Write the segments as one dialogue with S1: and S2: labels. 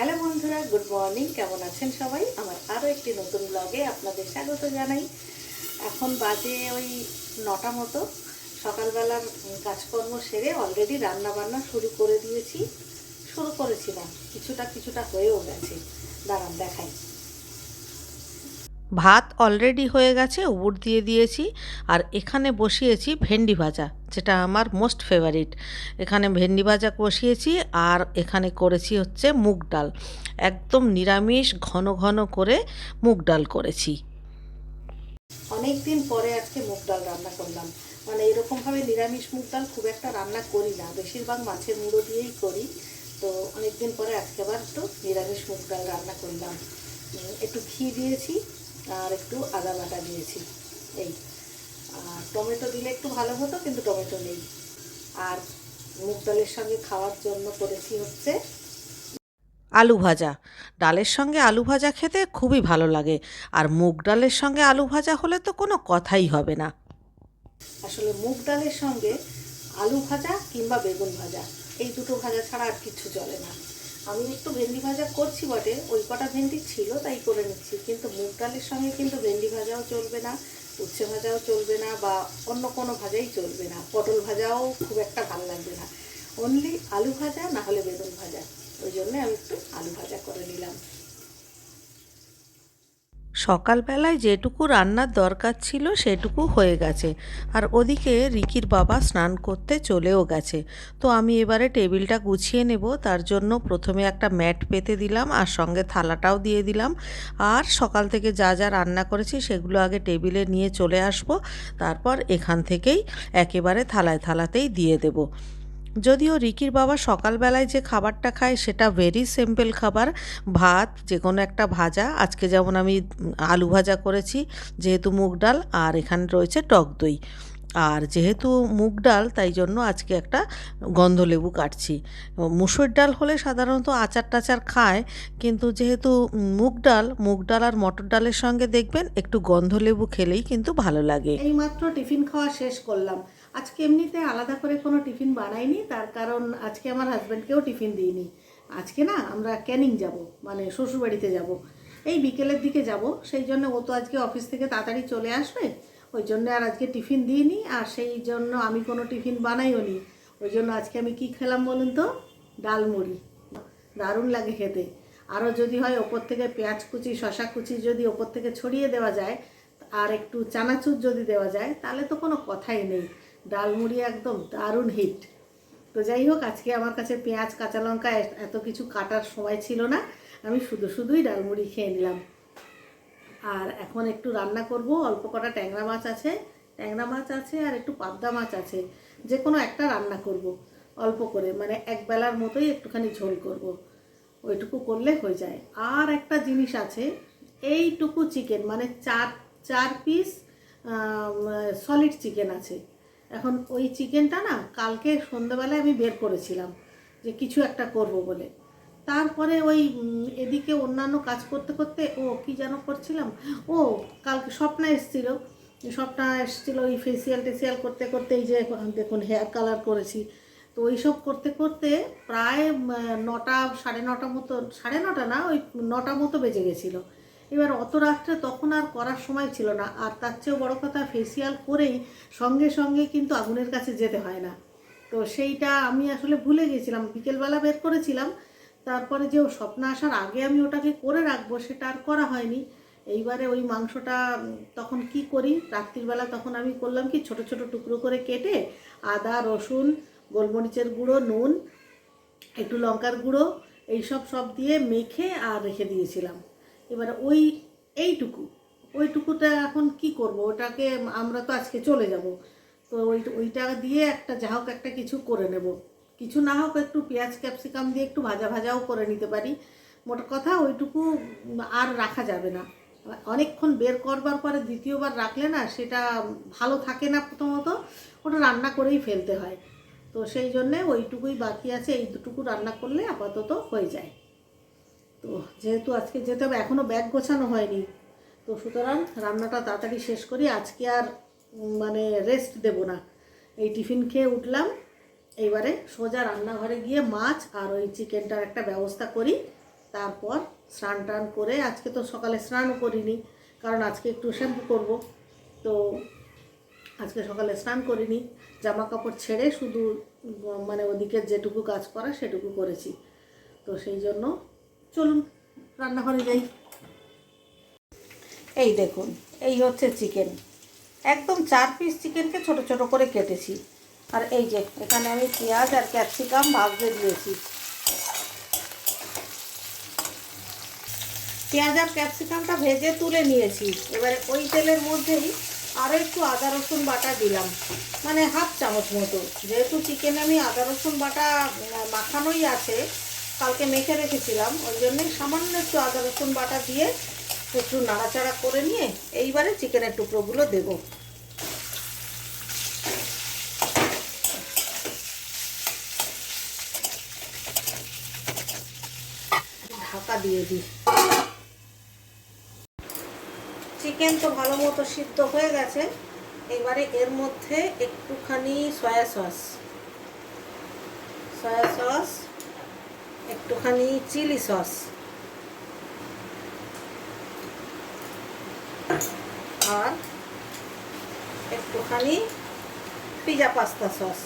S1: Hello বন্ধুরা, good morning. কেমন আছেন সবাই? আমার আরও একটি নতুন ব্লগে আপনাদের স্বাগত জানাই। এখন বাজে ওই নটা মতো। সকালবেলার কাজকর্ম সেরে অলরেডি রান্না বান্না শুরু করে দিয়েছি। শুরু করেছিলাম। কিছুটা কিছুটা হয়েও গেছে। দাঁড়ান, দেখাই।
S2: ভাত অলরেডি হয়ে গেছে উবুর দিয়ে দিয়েছি, আর এখানে বসিয়েছি ভেন্ডি ভাজা, যেটা আমার মোস্ট ফেভারিট এখানে ভেন্ডি ভাজা বসিয়েছি, আর এখানে করেছি হচ্ছে মুগ ডাল। একদম নিরামিষ, ঘন ঘন করে মুগ ডাল করেছি।
S1: অনেক দিন পরে আজকে মুগ ডাল রান্না করলাম। মানে এরকমভাবে নিরামিষ মুগ ডাল খুব একটা রান্না করি না, বেশিরভাগ মাছের মুড়ো দিয়েই করি। তো অনেক দিন পরে আজকে আবার একটু নিরামিষ মুগ ডাল রান্না করলাম। একটু ঘি দিয়েছি আর একটু আদা বাটা দিয়েছি। এই, আর টমেটো দিলে একটু ভালো হতো, কিন্তু টমেটো নেই। আর মুগ ডালের সঙ্গে খাওয়ার জন্য করেছি হচ্ছে
S2: আলু ভাজা। ডালের সঙ্গে আলু ভাজা খেতে খুবই ভালো লাগে, আর মুগ ডালের সঙ্গে আলু ভাজা হলে তো কোনো কথাই হবে না।
S1: আসলে মুগ ডালের সঙ্গে আলু ভাজা কিংবা বেগুন ভাজা, এই দুটো ভাজা ছাড়া আর কিছু চলে না। আমি একটু ভেন্ডি ভাজা করছি বটে, ওই কটা ভেন্ডি ছিল তাই করে নিচ্ছি, কিন্তু মুগ ডালের সঙ্গে কিন্তু ভেন্ডি ভাজাও চলবে না, উচ্ছে ভাজাও চলবে না, বা অন্য কোনো ভাজাই চলবে না। পটল ভাজাও খুব একটা ভালো লাগবে না। অনলি আলু ভাজা, না হলে বেগুন ভাজা। ওই জন্য আমি একটু আলু ভাজা করে নিলাম।
S2: সকালবেলায় যেটুকু রান্নার দরকার ছিল সেটুকু হয়ে গেছে। আর ওদিকে রিকির বাবা স্নান করতে চলেও গেছে। তো আমি এবারে টেবিলটা গুছিয়ে নেব, তার জন্য প্রথমে একটা ম্যাট পেতে দিলাম আর সঙ্গে থালাটাও দিয়ে দিলাম। আর সকাল থেকে যা যা রান্না করেছি সেগুলো আগে টেবিলে নিয়ে চলে আসব, তারপর এখান থেকেই একেবারে থালায় থালাতেই দিয়ে দেবো। যদিও রিকির বাবা সকালবেলায় যে খাবারটা খায় সেটা ভেরি সিম্পল খাবার, ভাত যে কোনো একটা ভাজা। আজকে যেমন আমি আলু ভাজা করেছি, যেহেতু মুগ ডাল আর এখানে রয়েছে টক দই। আর যেহেতু মুগ ডাল, তাই জন্য আজকে একটা গন্ধলেবু কাটছি। মুসুর ডাল হলে সাধারণত আচার টাচার খায়, কিন্তু যেহেতু মুগ ডাল মুগ ডাল আর মটর ডালের সঙ্গে দেখবেন একটু গন্ধলেবু খেলেই কিন্তু ভালো লাগে।
S1: এইমাত্র টিফিন খাওয়া শেষ করলাম। আজকে এমনিতে আলাদা করে কোনো টিফিন বানাইনি, তার কারণ আজকে আমার হাজব্যান্ডকেও টিফিন দিইনি। আজকে না, আমরা ক্যানিং যাব মানে শ্বশুরবাড়িতে যাব। এই বিকেলের দিকে যাব, সেই জন্য ও তো আজকে অফিস থেকে তাড়াতাড়ি চলে আসবে, ওই জন্য আর আজকে টিফিন দিইনি, আর সেই জন্য আমি কোনো টিফিন বানাইও নি। ওই জন্য আজকে আমি কি খেলাম বলুন তো? ডাল মুড়ি। দারুণ লাগে খেতে। আরও যদি হয় ওপর থেকে পেঁয়াজ কুচি শশা কুচি যদি ওপর থেকে ছড়িয়ে দেওয়া যায়, আর একটু চানাচুর যদি দেওয়া যায়, তাহলে তো কোনো কথাই নেই। ডাল মুড়ি একদম দারুণ হিট তো যাই হোক, আজকে আমার কাছে পেঁয়াজ, কাঁচা লঙ্কা এত কিছু কাটার সময় ছিল না। আমি শুধু শুধুই ডালমুড়ি খেয়ে নিলাম। আর এখন একটু রান্না করব। অল্প কটা ট্যাংরা মাছ আছে। ট্যাংরা মাছ আছে আর একটু পাবদা মাছ আছে। যে কোনো একটা রান্না করব। অল্প করে মানে এক বেলার মতোই একটুখানি ঝোল করব। ওইটুকু করলে হয়ে যায়। আর একটা জিনিস আছে, এইটুকু চিকেন মানে চার চার পিস সলিড চিকেন আছে। এখন ওই চিকেনটা না কালকে সন্ধ্যাবেলায় আমি বের করেছিলাম যে কিছু একটা করব বলে। তারপরে ওই এদিকে অন্যান্য কাজ করতে করতে ও কি যেন করছিলাম? ও, কালকে স্বপ্না এসেছিল। স্বপ্না এসেছিল ওই ফেসিয়াল টেসিয়াল করতে করতে এই যে দেখুন হেয়ার কালার করেছি। তো ওইসব করতে করতে প্রায় নটা, সাড়ে নটা মতো, সাড়ে নটা না, ওই নটা মতো বেজে গেছিল। এবার অত রাত্রে তখন আর করার সময় ছিল না। আর তার চেয়েও বড় কথা ফেসিয়াল করেই সঙ্গে সঙ্গে কিন্তু আগুনের কাছে যেতে হয় না। তো সেইটা আমি আসলে ভুলে গেছিলাম বিকেলবেলা বের করেছিলাম। তারপরে যে স্বপ্ন আসার আগে আমি ওটাকে করে রাখব, সেটা আর করা হয়নি। এইবারে ওই মাংসটা তখন কি করি? রাত্রিবেলা তখন আমি করলাম কি, ছোট ছোট টুকরো করে কেটে আদা, রসুন, গোলমরিচের গুঁড়ো, নুন, একটু লঙ্কার গুঁড়ো, এইসব সব দিয়ে মেখে আর রেখে দিয়েছিলাম। এবারে ওই, এইটুকু। ওইটুকুটা এখন কি করব? ওটাকে আমরা তো আজকে চলে যাব। তো ওই, ওইটা দিয়ে একটা, যা হোক একটা কিছু করে নেব। কিছু না হোক একটু পেঁয়াজ, ক্যাপসিকাম দিয়ে একটু ভাজা ভাজাও করে নিতে পারি। মোট কথা ওইটুকু আর রাখা যাবে না। অনেকক্ষণ বের করবার পরে দ্বিতীয়বার রাখলে না সেটা ভালো থাকে না প্রথমত। ওটা রান্না করেই ফেলতে হয়। তো সেই জন্যে ওইটুকুই বাকি আছে। এই দুটুকু রান্না করলে আপাতত হয়ে যায়। তো যেহেতু আজকে যেতে হবে এখনও ব্যাগ গোছানো হয়নি। তো সুতরাং রান্নাটা তাড়াতাড়ি শেষ করি, আজকে আর মানে রেস্ট দেব না। এই টিফিন খেয়ে উঠলাম, এইবারে সোজা রান্নাঘরে গিয়ে মাছ আর ওই চিকেনটার একটা ব্যবস্থা করি। তারপর স্নান টান করে, আজকে তো সকালে স্নানও করিনি, কারণ আজকে একটু শ্যাম্পু করব। তো আজকে সকালে স্নান করিনি জামা কাপড় ছেড়ে শুধু মানে ওদিকে যেটুকু কাজ করা সেটুকু করেছি। তো সেই জন্য চলুন, রান্নাঘরে যাই। এই দেখুন, এই হচ্ছে চিকেন একদম চার পিস চিকেনকে ছোট ছোট করে কেটেছি। আর এই যে, এখানে আমি পেঁয়াজ আর ক্যাপসিকাম ভাজতে দিয়েছি। পেঁয়াজ আর ক্যাপসিকামটা ভেজে তুলে নিয়েছি। এবারে ওই তেলের মধ্যেই আরও একটু আদা, রসুন বাটা দিলাম। মানে হাফ চামচ মতো। যেহেতু চিকেন আমি আদা, রসুন বাটা মাখানোই আছে কালকে মেখে রেখেছিলাম, ওই জন্যই সামান্য একটু আদা, রসুন বাটা দিয়ে একটু নাড়াচাড়া করে নিয়ে এইবারে চিকেনের টুকরোগুলো দেবো। ঢাকা দিয়ে দিই। চিকেন তো ভালো মতো সিদ্ধ হয়ে গেছে, এবারে এর মধ্যে একটুখানি সয়া সস। সয়া সস একটুখানি চিলি সস। আর একটুখানি পিজা পাস্তা সস।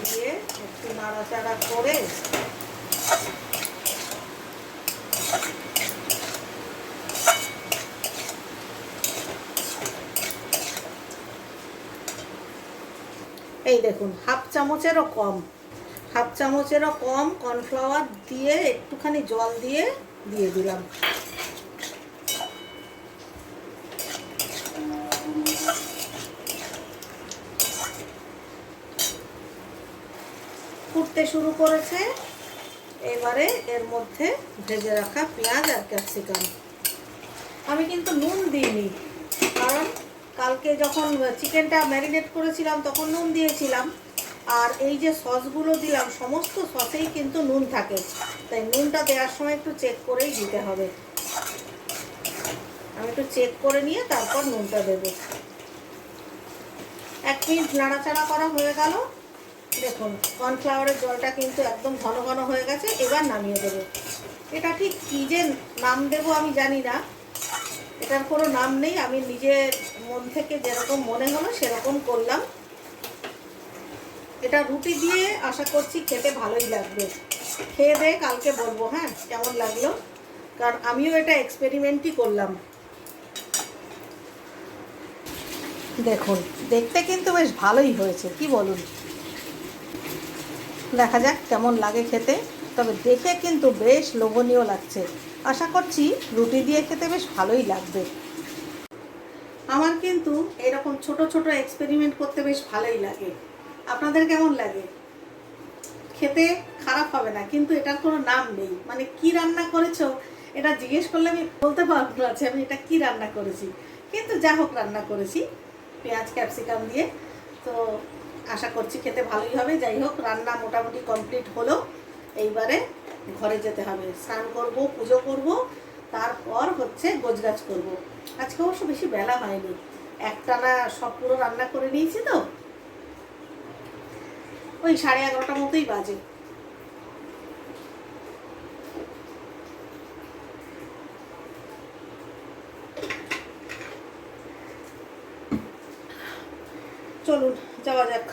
S1: দিয়ে একটু নাড়াচাড়া করে এই দেখুন, হাফ চামচেরও কম। হাফ চামচেরও কম কর্নফ্লাওয়ার দিয়ে একটুখানি জল দিয়ে দিয়ে দিলাম। ফুটতে শুরু করেছে। এবারে এর মধ্যে ভেজে রাখা পেঁয়াজ আর ক্যাপসিকাম। আমি কিন্তু নুন দিইনি, কারণ কালকে যখন চিকেনটা ম্যারিনেট করেছিলাম তখন নুন দিয়েছিলাম। আর এই যে সসগুলো দিলাম, সমস্ত সসেই কিন্তু নুন থাকে। তাই নুনটা দেওয়ার সময় একটু চেক করেই দিতে হবে। আমি একটু চেক করে নিয়ে তারপর নুনটা দেবো। এক মিনিট নাড়াচাড়া করা হয়ে গেল। দেখুন কর্নফ্লাওয়ারের জলটা কিন্তু একদম ঘন ঘন হয়ে গেছে। এবার নামিয়ে দেবো। এটা ঠিক কী যে নাম দেবো আমি জানি না। এটার কোনো নাম নেই, আমি নিজের মন থেকে যেরকম মনে হলো সেরকম করলাম। এটা রুটি দিয়ে আশা করছি খেতে ভালোই লাগবে। খেয়ে দিয়ে কালকে বলব হ্যাঁ কেমন লাগল? কারণ আমিও এটা এক্সপেরিমেন্টই করলাম। দেখুন, দেখতে কিন্তু বেশ ভালোই হয়েছে, কি বলুন? দেখা যাক কেমন লাগে খেতে, তবে দেখে কিন্তু বেশ লোভনীয় লাগছে। আশা করছি রুটি দিয়ে খেতে বেশ ভালোই লাগবে। আমার কিন্তু এরকম ছোট ছোট এক্সপেরিমেন্ট করতে বেশ ভালোই লাগে। আপনাদের কেমন লাগে? খেতে খারাপ হবে না, কিন্তু এটার কোনো নাম নেই। মানে কি রান্না করেছ? এটা জিজ্ঞেস করলে আমি বলতে পারব যে আমি এটা কি রান্না করেছি। কিন্তু যা হোক রান্না করেছি, পেঁয়াজ, ক্যাপসিকাম দিয়ে। তো আশা করছি খেতে ভালোই হবে। যাই হোক, রান্না মোটামুটি কমপ্লিট হলো। এইবারে ঘরে যেতে হবে। স্নান করব, পুজো করব, তারপর হচ্ছে গোজগাছ করব। আজকে অবশ্য বেশি বেলা হয়নি। একটানা সব পুরো রান্না করে নিয়েছি তো। ওই সাড়ে এগারোটার মতোই বাজে চলুন যাওয়া যাক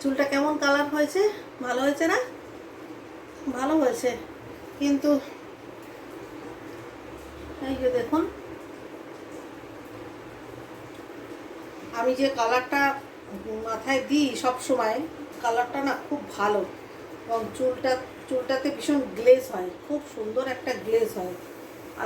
S1: চুলটা কেমন কালার হয়েছে ভালো হয়েছে না ভালো হয়েছে কিন্তু এই যে দেখুন, আমি যে কালারটা মাথায় দিই সব সময়, কালারটা না খুব ভালো এবং চুলটা, চুলটাতে ভীষণ গ্লেজ হয়, খুব সুন্দর একটা গ্লেজ হয়।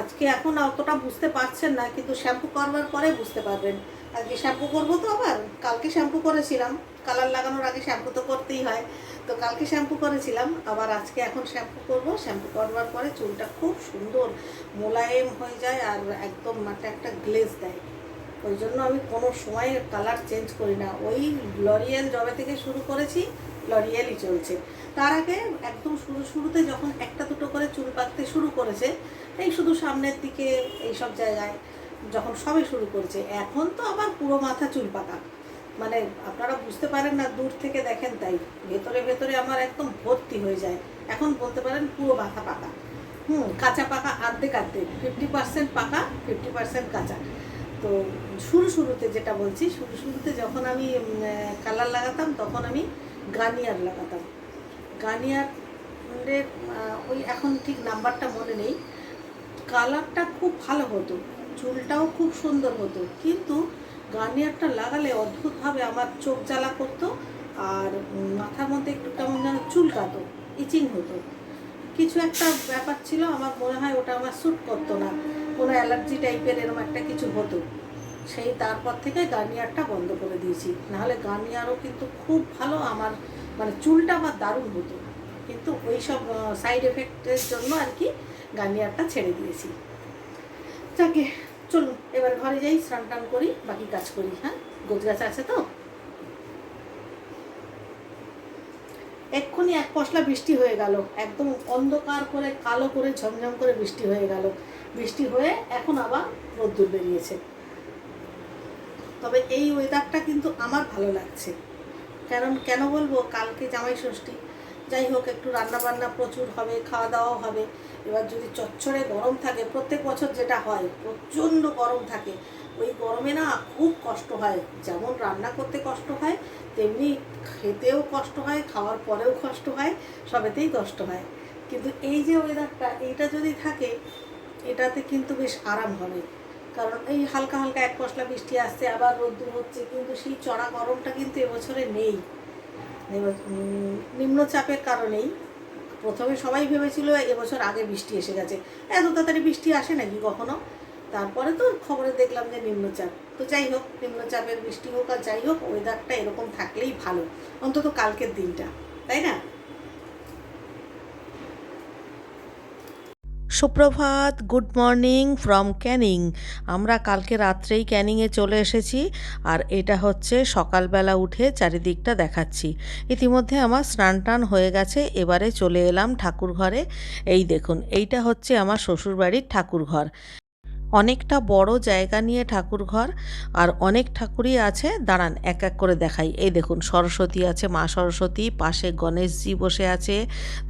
S1: আজকে এখন অতটা বুঝতে পারছেন না, কিন্তু শ্যাম্পু করবার পরে বুঝতে পারবেন। আজকে শ্যাম্পু করব তো আবার, কালকে শ্যাম্পু করেছিলাম, কালার লাগানোর আগে শ্যাম্পু তো করতেই হয়। তো কালকে শ্যাম্পু করেছিলাম, আবার আজকে এখন শ্যাম্পু করব। শ্যাম্পু করবার পরে চুলটা খুব সুন্দর মোলায়েম হয়ে যায় আর একদম মাঠে একটা গ্লেজ দেয়। ওই জন্য আমি কোনো সময় কালার চেঞ্জ করি না। ওই লরিয়েল জবে থেকে শুরু করেছি, লরিয়েলই চলছে। তার আগে একদম শুরু শুরুতে যখন একটা দুটো করে চুল পাকতে শুরু করেছে, এই শুধু সামনের দিকে এই সব জায়গায় যখন সবে শুরু করেছে, এখন তো আবার পুরো মাথা চুল পাকা মানে আপনারা বুঝতে পারেন না, দূর থেকে দেখেন তাই। ভেতরে ভেতরে আমার একদম ভর্তি হয়ে যায়। এখন বলতে পারেন পুরো মাথা পাকা। হুম, কাঁচা পাকা আর্ধেক আর্ধেক। ফিফটি পার্সেন্ট পাকা ফিফটি পার্সেন্ট কাঁচা। তো শুরু, শুরুতে যেটা বলছি, শুরু, শুরুতে যখন আমি কালার লাগাতাম, তখন আমি গার্নিয়ার লাগাতাম। গার্নিয়ারের ওই এখন ঠিক নাম্বারটা মনে নেই। কালারটা খুব ভালো হতো। চুলটাও খুব সুন্দর হতো। কিন্তু গার্নিয়ারটা লাগালে অদ্ভুতভাবে আমার চোখ জ্বালা করতো আর মাথার মধ্যে একটু কেমন যেন চুলকাতো, ইচিং হতো। কিছু একটা ব্যাপার ছিল, আমার মনে হয় ওটা আমার স্যুট করতো না। কোনো অ্যালার্জি টাইপের এরকম একটা কিছু হতো। সেই তারপর থেকে গার্নিয়ারটা বন্ধ করে দিয়েছি। নাহলে গার্নিয়ারও কিন্তু খুব ভালো আমার মানে চুলটা আমার দারুণ হতো। কিন্তু ওই সব সাইড এফেক্টের জন্য আর কি গার্নিয়ারটা ছেড়ে দিয়েছি। যাকে চলুন, এবার ঘরে যাই, স্নান টান করি, বাকি কাজ করি হ্যাঁ? গোছগাছ আছে তো? এক্ষুনি এক পশলা বৃষ্টি হয়ে গেল। একদম অন্ধকার করে, কালো করে, ঝমঝম করে বৃষ্টি হয়ে গেল। বৃষ্টি হয়ে এখন আবার রোদ্দুর বেরিয়েছে। তবে এই ওয়েদারটা কিন্তু আমার ভালো লাগছে। কারণ কেন বলব, কালকে জামাই ষষ্ঠী। যাই হোক, একটু রান্না বান্না প্রচুর হবে খাওয়া দাওয়াও হবে। এবার যদি চচ্চড়ে গরম থাকে, প্রত্যেক বছর যেটা হয়, প্রচণ্ড গরম থাকে, ওই গরমে না খুব কষ্ট হয়। যেমন রান্না করতে কষ্ট হয়, তেমনি খেতেও কষ্ট হয়, খাওয়ার পরেও কষ্ট হয়, সবেতেই কষ্ট হয়। কিন্তু এই যে ওয়েদারটা এইটা যদি থাকে, এটাতে কিন্তু বেশ আরাম হবে। কারণ এই হালকা হালকা এক পশলা বৃষ্টি আসছে, আবার রোদ্দুর হচ্ছে, কিন্তু সেই চড়া গরমটা কিন্তু এবছরে নেই। নিম্নচাপের কারণেই প্রথমে সবাই ভেবেছিল এবছর আগে বৃষ্টি এসে গেছে। এত তাড়াতাড়ি বৃষ্টি আসে নাকি কখনো? তারপরে তো খবরে দেখলাম যে নিম্নচাপ। তো যাই হোক, নিম্নচাপের বৃষ্টি হোক আর যাই হোক ওয়েদারটা এরকম থাকলেই ভালো। অন্তত কালকের দিনটা, তাই না?
S2: সুপ্রভাত, গুড মর্নিং ফ্রম ক্যানিং। আমরা কালকে রাত্রেই ক্যানিংয়ে চলে এসেছি আর এটা হচ্ছে সকালবেলা উঠে চারিদিকটা দেখাচ্ছি। ইতিমধ্যে আমার স্নান টান হয়ে গেছে, এবারে চলে এলাম ঠাকুর ঘরে এই দেখুন, এইটা হচ্ছে আমার শ্বশুরবাড়ির ঠাকুর ঘর অনেকটা বড় জায়গা নিয়ে ঠাকুর ঘর আর অনেক ঠাকুরই আছে। দাঁড়ান, এক এক করে দেখাই। এই দেখুন, সরস্বতী আছে, মা সরস্বতী, পাশে গণেশজি বসে আছে,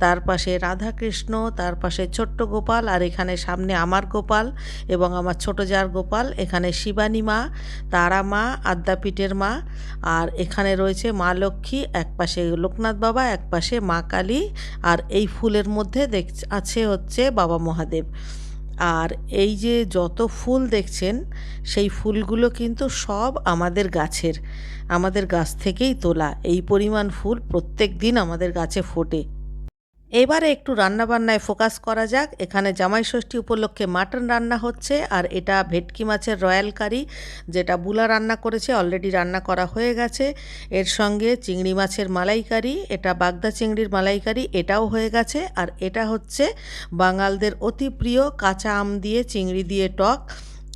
S2: তার পাশে রাধাকৃষ্ণ, তার পাশে ছোট্ট গোপাল আর এখানে সামনে আমার গোপাল এবং আমার ছোট যার গোপাল, এখানে শিবানী মা, তারা মা, আদ্যাপীঠের মা আর এখানে রয়েছে মা লক্ষ্মী, এক পাশে লোকনাথ বাবা, এক পাশে মা কালী আর এই ফুলের মধ্যে দেখ, আছে হচ্ছে বাবা মহাদেব। আর এই যে যত ফুল দেখছেন, সেই ফুলগুলো কিন্তু সব আমাদের গাছের, আমাদের গাছ থেকেই তোলা। এই পরিমাণ ফুল প্রত্যেক দিন আমাদের গাছে ফোটে। এবারে একটু রান্নাবান্নায় ফোকাস করা যাক। এখানে জামাই ষষ্ঠী উপলক্ষে মাটন রান্না হচ্ছে আর এটা ভেটকি মাছের রয়্যাল কারি, যেটা বুলা রান্না করেছে, অলরেডি রান্না করা হয়ে গেছে। এর সঙ্গে চিংড়ি মাছের মালাইকারি, এটা বাগদা চিংড়ির মালাইকারি, এটাও হয়ে গেছে। আর এটা হচ্ছে বাঙালদের অতি প্রিয় কাঁচা আম দিয়ে চিংড়ি দিয়ে টক।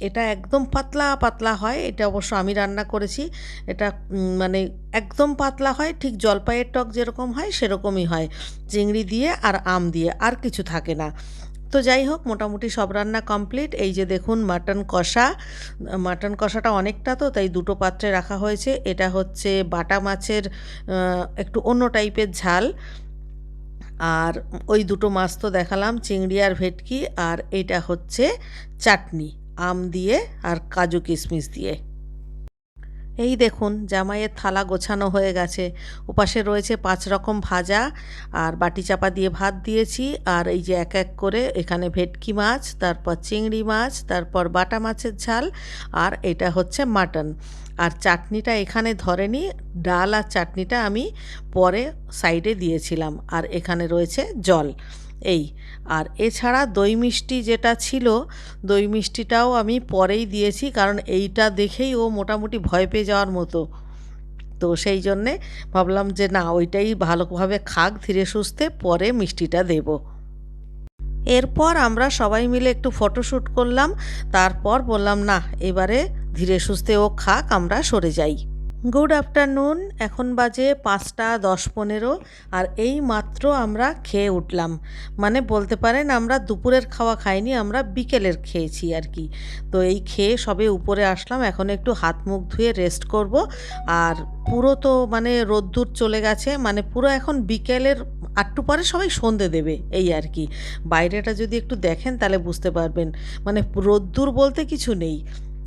S2: এটা একদম পাতলা পাতলা হয়। এটা অবশ্য আমি রান্না করেছি। এটা মানে একদম পাতলা হয়, ঠিক জলপাইয়ের টক যেরকম হয়, সেরকমই হয়। চিংড়ি দিয়ে আর আম দিয়ে আর কিছু থাকে না। তো যাই হোক, মোটামুটি সব রান্না কমপ্লিট। এই যে দেখুন, মাটন কষা। মাটন কষাটা অনেকটা তো, তাই দুটো পাত্রে রাখা হয়েছে। এটা হচ্ছে বাটা মাছের একটু অন্য টাইপের ঝাল। আর ওই দুটো মাছ তো দেখালাম, চিংড়ি আর ভেটকি। আর এটা হচ্ছে চাটনি। আম দিয়ে আর কাজু কিশমিশ দিয়ে। এই দেখুন, জামাইয়ের থালা গোছানো হয়ে গেছে। ওপাশে রয়েছে পাঁচ রকম ভাজা আর বাটি চাপা দিয়ে ভাত দিয়েছি। আর এই যে এক এক করে এখানে ভেটকি মাছ, তারপর চিংড়ি মাছ, তারপর বাটা মাছের ঝাল আর এটা হচ্ছে মাটন। আর চাটনিটা এখানে ধরেনি, ডাল আর চাটনিটা আমি পরে সাইডে দিয়েছিলাম। আর এখানে রয়েছে জল। এই, আর এছাড়া দই মিষ্টি যেটা ছিল, দই মিষ্টিটাও আমি পরেই দিয়েছি, কারণ এইটা দেখেই ও মোটামুটি ভয় পেয়ে যাওয়ার মতো। তো সেই জন্যে ভাবলাম যে না, ওইটাই ভালোভাবে খাক, ধীরে সুস্থে পরে মিষ্টিটা দেব। এরপর আমরা সবাই মিলে একটু ফটোশ্যুট করলাম, তারপর বললাম না, এবারে ধীরে সুস্থে ও খাক, আমরা সরে যাই। গুড আফটারনুন এখন বাজে পাঁচটা দশ পনেরো আর এই মাত্র আমরা খেয়ে উঠলাম। মানে বলতে পারেন আমরা দুপুরের খাওয়া খাইনি, আমরা বিকেলের খেয়েছি আর কি। তো এই খেয়ে সবে উপরে আসলাম, এখন একটু হাত মুখ ধুয়ে রেস্ট করব। আর পুরো তো মানে রোদ্দুর চলে গেছে মানে পুরো এখন বিকেলের আটটু পরে সবাই সন্ধে দেবে, এই আর কি। বাইরেটা যদি একটু দেখেন তাহলে বুঝতে পারবেন। মানে রোদ্দুর বলতে কিছু নেই।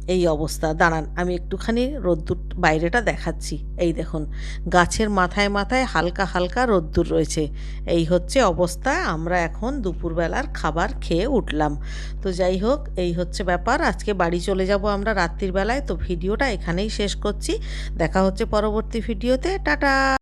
S2: এই অবস্থা। দাঁড়ান, আমি একটুখানি রোদ্দুর বাইরেটা দেখাচ্ছি। এই দেখুন, গাছের মাথায় মাথায় হালকা হালকা রোদ্দুর রয়েছে। এই হচ্ছে অবস্থা, আমরা এখন দুপুরবেলার খাবার খেয়ে উঠলাম। তো যাই হোক, এই হচ্ছে ব্যাপার। আজকে বাড়ি চলে যাব আমরা রাত্রির বেলায়। তো ভিডিওটা এখানেই শেষ করছি। দেখা হচ্ছে পরবর্তী ভিডিওতে। টাটা!